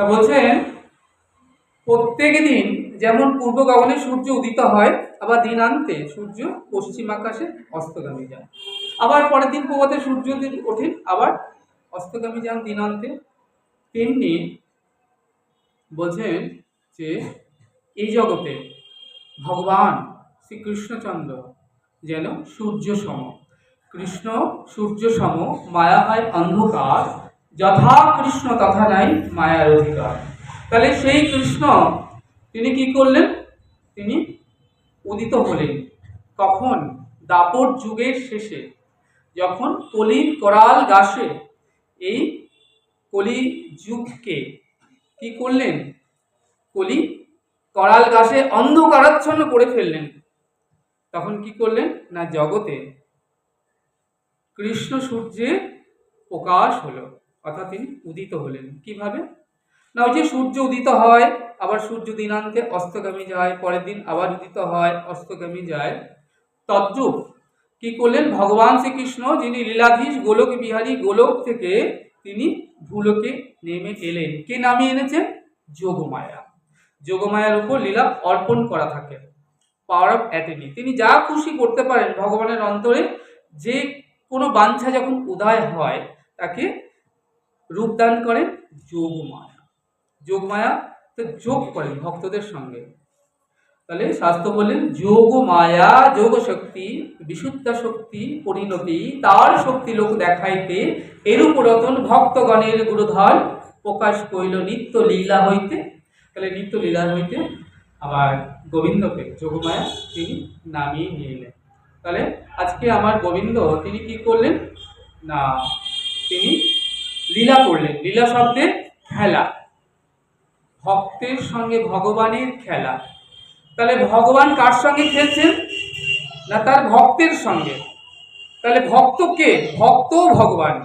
তা বলছেন, প্রত্যেক দিন যেমন পূর্ব গগনে সূর্য উদিত হয়, আবার দিন আনতে সূর্য পশ্চিম আকাশে অস্তগামী যান। আবার পরের দিন প্রভাতে সূর্য ওঠে, আবার অস্তগামী যান দিন আনতে। তেমনি বলছেন যে, এই জগতে ভগবান শ্রীকৃষ্ণচন্দ্র যেন সূর্য সম। কৃষ্ণ সূর্য সম, মায়া হয় অন্ধকার যথা কৃষ্ণ তথা নাই মায়ার অধিকার। তাহলে সেই কৃষ্ণ, তিনি কি করলেন? তিনি উদিত হলেন। কখন? দাপট যুগের শেষে, যখন কলির করাল গাছে এই কলি যুগকে কি করলেন? কলি করাল গাছে অন্ধকারাচ্ছন্ন করে ফেললেন। তখন কি করলেন? না, জগতে কৃষ্ণ সূর্যের প্রকাশ হলো। অর্থাৎ তিনি উদিত হলেন। কীভাবে? না, ওই যে সূর্য উদিত হয়, আবার সূর্য দিনান্তে অস্তগামী যায়, পরের দিন আবার উদিত হয়, অস্তগামী যায়। তদ্রূপ কি করলেন? ভগবান শ্রীকৃষ্ণ, যিনি লীলাধীশ, গোলক বিহারী, গোলক থেকে তিনি ভূলোকে নেমে এলেন। কে নামিয়ে এনেছেন? যোগমায়া। যোগমায়ার উপর লীলা অর্পণ করা থাকে। পাওয়ার অফ অ্যাটেনি তিনি যা খুশি করতে পারেন ভগবানের অন্তরে, যে কোনো বাঞ্ছা যখন উদয় হয়, তাকে রূপদান করেন যোগমায়া যোগমায়া তো যোগ করেন ভক্তদের সঙ্গে। তাহলে শাস্ত্র বললেন, যোগ মায়া, যোগ শক্তি, বিশুদ্ধ শক্তি পরিণতি, তার শক্তি লোক দেখাইতে এরূপ রতন ভক্তগণের গুরুধর প্রকাশ করিল নিত্য লীলা হইতে। তাহলে নিত্য লীলা হইতে আবার গোবিন্দকে যোগমায়া তিনি নামিয়ে নিয়ে এলেন তাহলে আজকে আমার গোবিন্দ তিনি কি করলেন? না, তিনি লীলা করলেন। লীলা শব্দের খেলা। ভক্তের সঙ্গে ভগবানের খেলা। তাহলে ভগবান কার সঙ্গে খেলছেন? না তার ভক্তের সঙ্গে? তাহলে ভক্ত কে? ভক্ত ভগবান।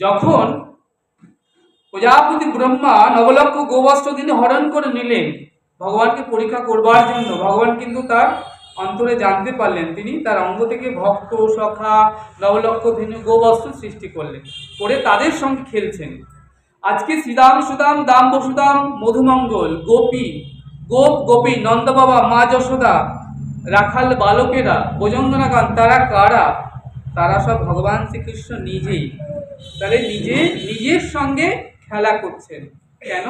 যখন প্রজাপতি ব্রহ্মা নবলক্ষ গোবস্ত্র তিনি হরণ করে নিলেন, ভগবানকে পরীক্ষা করবার জন্য, ভগবান কিন্তু তার অন্তরে জানতে পারলেন তিনি, তার অঙ্গ থেকে ভক্ত, সখা নবলক্ষ ধেনু গোবস্ত্র সৃষ্টি করলেন, করে তাদের সঙ্গে খেলছেন। আজকে শ্রীদাম সুদাম, দাম বসুদাম, মধুমঙ্গল, গোপী, গোপ, গোপী নন্দ বাবা মা যশোদা, রাখাল বালকেরা বজঙ্গনাগান তারা কারা? তারা সব ভগবান শ্রীকৃষ্ণ নিজেই। তাহলে নিজে, নিজের সঙ্গে খেলা করছেন। কেন?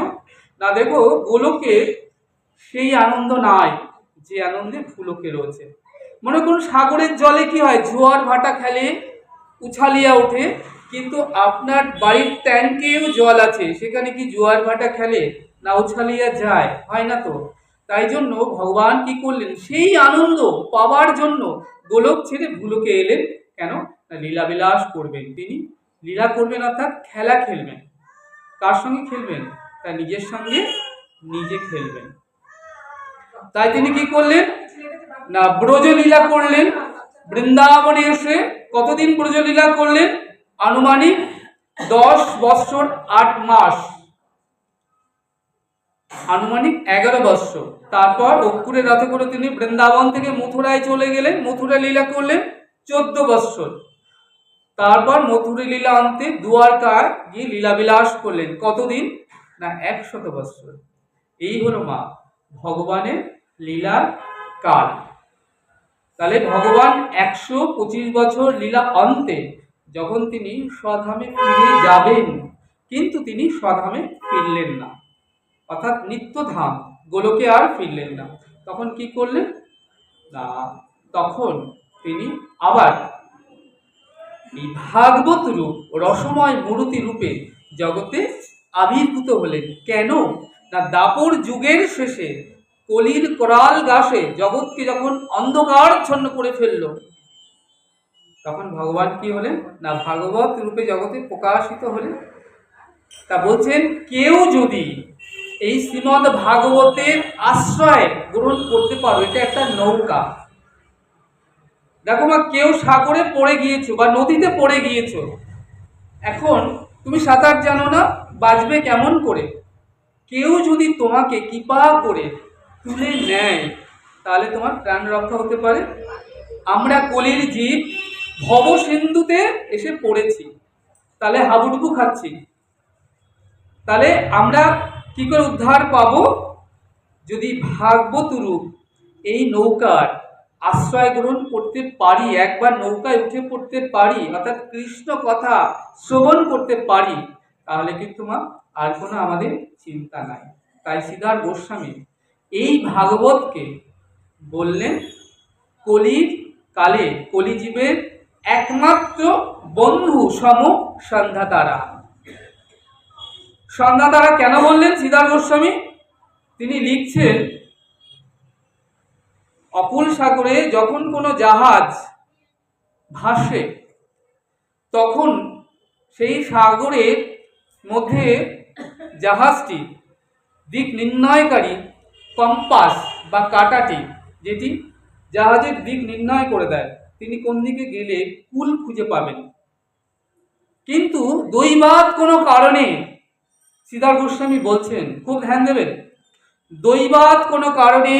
না দেখো গোলকে সেই আনন্দ নাই। যে আনন্দে ফুলকে রয়েছে। মনে করুন সাগরের জলে কি হয়? জোয়ার ভাটা খেলে, উছালিয়া ওঠে, কিন্তু আপনার বাড়ির ট্যাঙ্কেও জল আছে। সেখানে কি জোয়ার ভাটা খেলে না উছালিয়া যায়? হয় না তো? তাই জন্য ভগবান কি করলেন? সেই আনন্দ পাওয়ার জন্য গোলক ছেড়ে ভুলোকে এলেন। কেন? লীলাবিলাস করবেন তিনি। লীলা করবেন অর্থাৎ খেলা খেলবেন। কার সঙ্গে খেলবেন? তার নিজের সঙ্গে নিজে খেলবেন। তাই তিনি কি করলেন? না, ব্রজলীলা করলেন। বৃন্দাবনে এসে কতদিন ব্রজলীলা করলেন? আনুমানিক দশ বৎসর, আট মাস। আনুমানিক এগারো বৎসর। তারপর অক্ষুরের রথে করে তিনি বৃন্দাবন থেকে মথুরায় চলে গেলেন। মথুরা লীলা করলেন চোদ্দ বৎসর। তারপর মথুরা লীলা আনতে দুয়ারকায় গিয়ে লীলাবিলাস করলেন। কতদিন? না, একশত বৎসর। এই হলো মা। ভগবানের লীলার কাল। তাহলে ভগবান একশো পঁচিশ বছর লীলা অন্তে যখন তিনি স্বধামে ফিরে যাবেন, কিন্তু তিনি স্বধামে ফিরলেন না। অর্থাৎ নিত্যধাম, গোলকে আর ফিরলেন না। তখন কি করলেন? না, তখন তিনি আবার ভাগবত রূপ, রসময় মূর্তি রূপে জগতে আবির্ভূত হলেন। কেন? না, দাপর যুগের শেষে কলির করাল গাছে জগৎকে যখন অন্ধকার অন্ধকারচ্ছন্ন করে ফেলল, তখন ভগবান কি হলেন? না, ভাগবত রূপে জগতে প্রকাশিত হলেন। তা বলছেন, কেউ যদি এই শ্রীমদ ভাগবতের আশ্রয় গ্রহণ করতে পারো, এটা একটা নৌকা। দেখো মা, কেউ সাগরে পড়ে গিয়েছো বা নদীতে পড়ে গিয়েছো, এখন তুমি সাঁতার জানো না, বাঁচবে কেমন করে? কেউ যদি তোমাকে কৃপা করে তুলে নেয়, তাহলে তোমার প্রাণ রক্ষা হতে পারে। আমরা কলির জীব, ভব সিন্ধুতে এসে পড়েছি। তাহলে হাবুডুবু খাচ্ছি। তাহলে আমরা কি করে উদ্ধার পাব? যদি ভাগবত রূপ, এই নৌকার আশ্রয় গ্রহণ করতে পারি, একবার নৌকায় উঠে পড়তে পারি, অর্থাৎ কৃষ্ণ কথা শ্রবণ করতে পারি, তাহলে কিন্তু মা, আর কোনো আমাদের চিন্তা নাই। তাই সিদ্ধার গোস্বামী এই ভাগবতকে বললেন কলির কালে কলিজীবের একমাত্র বন্ধু সম সন্ধ্যা তারা সন্ধ্যা তারা কেন বললেন সিদ্ধার গোস্বামী? তিনি লিখছেন, অকুল সাগরে যখন কোনো জাহাজ ভাসে, তখন সেই সাগরের মধ্যে জাহাজটি দিক নির্ণয়কারী কম্পাস বা কাটাটি, যেটি জাহাজের দিক নির্ণয় করে দেয়, তিনি কোন দিকে গেলে কুল খুঁজে পাবেন। কিন্তু দৈবাত কোনো কারণে সিদ্ধার গোস্বামী বলছেন, খুব ধ্যান দেবেন দৈবাত কোনো কারণে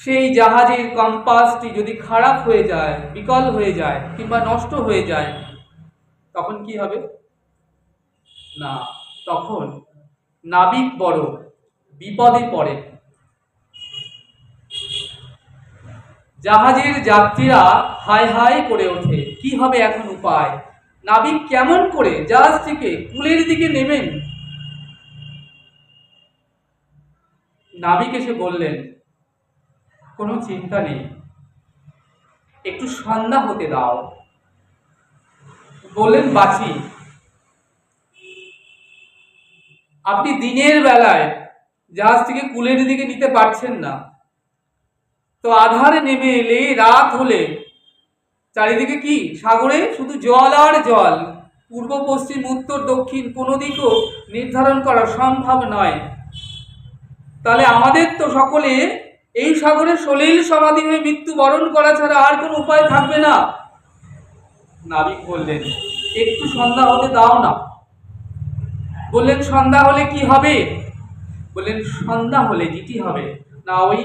সেই জাহাজের কম্পাসটি যদি খারাপ হয়ে যায়, বিকল হয়ে যায়, কিংবা নষ্ট হয়ে যায়, তখন কি হবে? না, তখন নাবিক বড় বিপদে পড়ে। জাহাজের যাত্রীরা হাই হাই করে ওঠে, কি হবে এখন উপায়? নাবিক কেমন করে জাহাজ থেকে কুলের দিকে নেবেন নাবিক এসে বললেন, কোনো চিন্তা নেই, একটু সন্ধ্যা হতে দাও। বললেন বাঁচি আপনি দিনের বেলায় জাহাজ থেকে কুলের দিকে নিতে পারছেন না। তো আধারে নেমে এলে, রাত হলে, চারিদিকে কি? সাগরে? শুধু জল আর জল। পূর্ব, পশ্চিম, উত্তর, দক্ষিণ, কোনো দিকও নির্ধারণ করা সম্ভব নয়। তাহলে আমাদের তো সকলে এই সাগরে সলিল সমাধি হয়ে মৃত্যু বরণ করা ছাড়া আর কোনো উপায় থাকবে না। নাবিক বললেন, একটু সন্ধ্যা হতে দাও না। বললেন, সন্ধ্যা হলে কি হবে? বললেন, সন্ধ্যা হলে যেটি হবে। না, ওই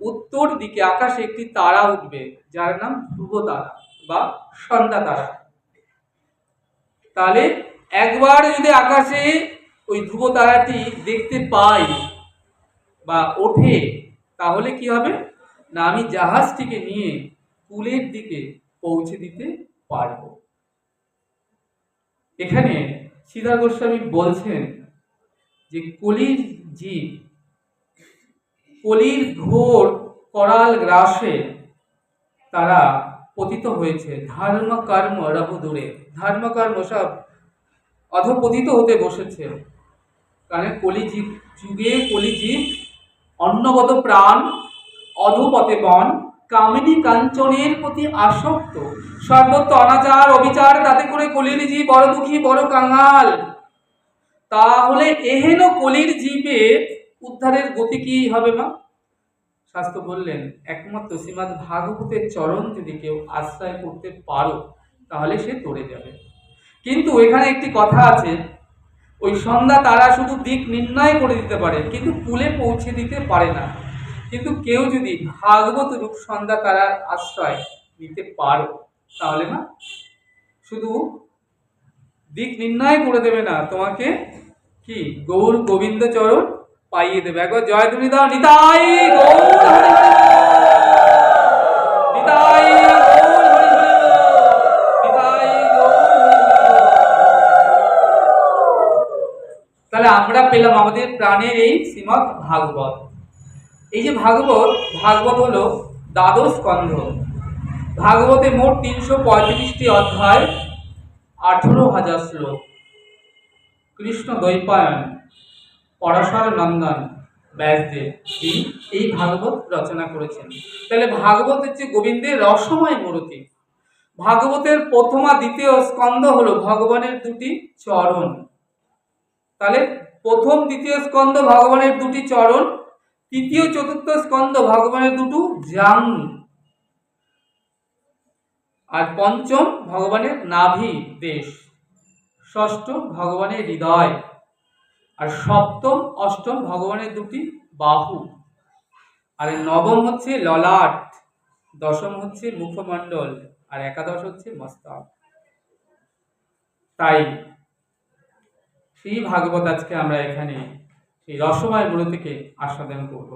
উত্তর দিকে আকাশে একটি তারা উঠবে, যার নাম ধ্রুব তারা বা সন্ধ্যা তারা। তাহলে একবার যদি আকাশে ওই ধ্রুব তারাটি দেখতে পাই বা ওঠে, তাহলে কি হবে? না, আমি জাহাজটিকে নিয়ে কুলের দিকে পৌঁছে দিতে পারব। এখানে সীতা গোস্বামী বলছেন যে কলির জীব, কলির ঘোর করাল গ্রাসে তারা পতিত হয়েছে। ধর্ম কর্ম রহ দূরে। ধর্ম কর্ম সব অধপতিত হতে বসেছে। কারণ কলিজীব যুগে কলিজীব অন্নগত প্রাণ অধপথে বন, কামিনী কাঞ্চনের প্রতি আসক্ত। সর্বত্র অনাচার, অবিচার, তাতে করে কলির জীব বড় দুঃখী, বড় কাঙাল। তাহলে এহেন কলির জীবের উদ্ধারের গতি কি হবে মা? শাস্ত্র বললেন, একমাত্র শ্রীমৎ ভাগবতের চরণ যদি কেউ আশ্রয় করতে পারো, তাহলে সে তরে যাবে। কিন্তু এখানে একটি কথা আছে, ওই সন্ধ্যা তারা শুধু দিক নির্ণয় করে দিতে পারে, কিন্তু কুলে পৌঁছে দিতে পারে না। কিন্তু কেউ যদি ভাগবত রূপ সন্ধ্যা তারার আশ্রয় নিতে পারো, তাহলে না শুধু দিক নির্ণয় করে দেবে না, তোমাকে কি? গৌর গোবিন্দ চরণ পাইয়ে দেবে। একবার জয় তুমি দাও নিতাই গৌর। তাহলে আমরা পেলাম আমাদের প্রাণের এই শ্রীমৎ ভাগবত। এই যে ভাগবত ভাগবত হলো দ্বাদশ স্কন্ধ। ভাগবতে মোট তিনশো পঁয়ত্রিশটি অধ্যায় আঠেরো হাজার শ্লোক। কৃষ্ণ দ্বৈপায়ন, পরাশর নন্দন ব্যাসদেব তিনি এই ভাগবত রচনা করেছেন। তাহলে ভাগবত হচ্ছে গোবিন্দের রসময় মূর্তি, ভাগবতের প্রথমা দ্বিতীয় স্কন্ধ হলো ভগবানের দুটি চরণ। তাহলে প্রথম, দ্বিতীয় স্কন্ধ ভগবানের দুটি চরণ, তৃতীয়, চতুর্থ স্কন্ধ ভগবানের দুটো জাং আর পঞ্চম ভগবানের নাভি দেশ। ষষ্ঠ ভগবানের হৃদয়। আর সপ্তম, অষ্টম ভগবানের দুটি বাহু। আর নবম হচ্ছে ললাট, দশম হচ্ছে মুখমণ্ডল, আর একাদশ হচ্ছে মস্তক তাই শ্রী ভাগবত আজকে আমরা এখানে সেই রসময়গুলো থেকে আস্বাদন করব।